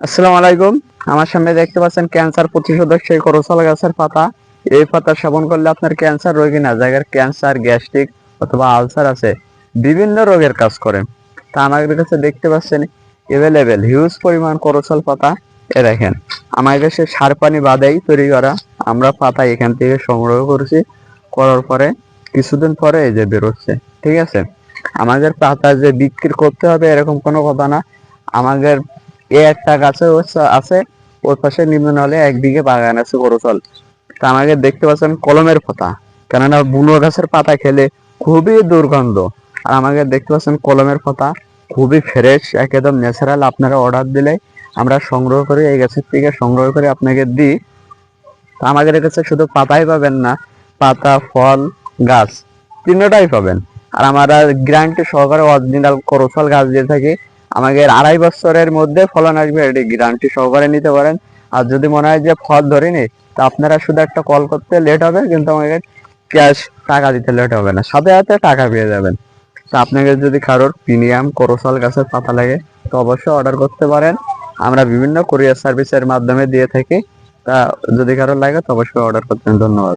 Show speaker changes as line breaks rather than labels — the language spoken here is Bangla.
আসসালামু আলাইকুম। আমার সামনে দেখতে পাচ্ছেন ক্যান্সার প্রতিশোধক সেই করসল গাছের পাতা। এই পাতা সেবন করলে আপনার ক্যান্সার রোগী না জায়গার ক্যান্সার, গ্যাস্ট্রিক অথবা আলসার আছে। বিভিন্ন রোগের কাজ করে। তা আমাদের কাছে দেখতে পাচ্ছেন এভেলেবেল হিউজ পরিমাণ করসল পাতা। এ দেখেন, আমাদের কাছে সার পানি বাদেই তৈরি করা আমরা পাতা এখান থেকে সংগ্রহ করেছি। করার পরে কিছুদিন পরে এই যে বেরোচ্ছে। ঠিক আছে? আমাদের পাতা যে বিক্রি করতে হবে এরকম কোনো কথা না। আমাদের এ একটা গাছে আছে, ওর পাশে নিম্ন হলে এক বিঘে বাগান আছে করচল তা আমাকে দেখতে পাচ্ছেন কলমের পাতা। কেননা বুনো গাছের পাতা খেলে খুবই দুর্গন্ধ। আর আমাকে দেখতে পাচ্ছেন কলমের পাতা খুবই ফ্রেশ একদম ন্যাচারাল আপনারা অর্ডার দিলে আমরা সংগ্রহ করে এই গাছের থেকে সংগ্রহ করে আপনাকে দিই। তা আমাদের কাছে শুধু পাতাই পাবেন না, পাতা, ফল, গাছ, তিনটাই পাবেন। আর আমরা গ্যারান্টি সহকারে অরিজিনাল করসল গাছ দিয়ে থাকি। আমাদের আড়াই বছরের মধ্যে ফলন আসবে, এটি গ্যারান্টি সহকারে নিতে পারেন। আর যদি মনে হয় যে ফল ধরিনি, তা আপনারা শুধু একটা কল করতে লেট হবে, কিন্তু আমাকে ক্যাশ টাকা দিতে লেট হবে না। সাথে সাথে টাকা পেয়ে যাবেন। তা আপনাকে যদি কারোর প্রিমিয়াম করসল গাছের পাতা লাগে, তো অবশ্যই অর্ডার করতে পারেন। আমরা বিভিন্ন কোরিয়ার সার্ভিসের মাধ্যমে দিয়ে থাকি। তা যদি কারোর লাগে, তো অবশ্যই অর্ডার করতেন। ধন্যবাদ।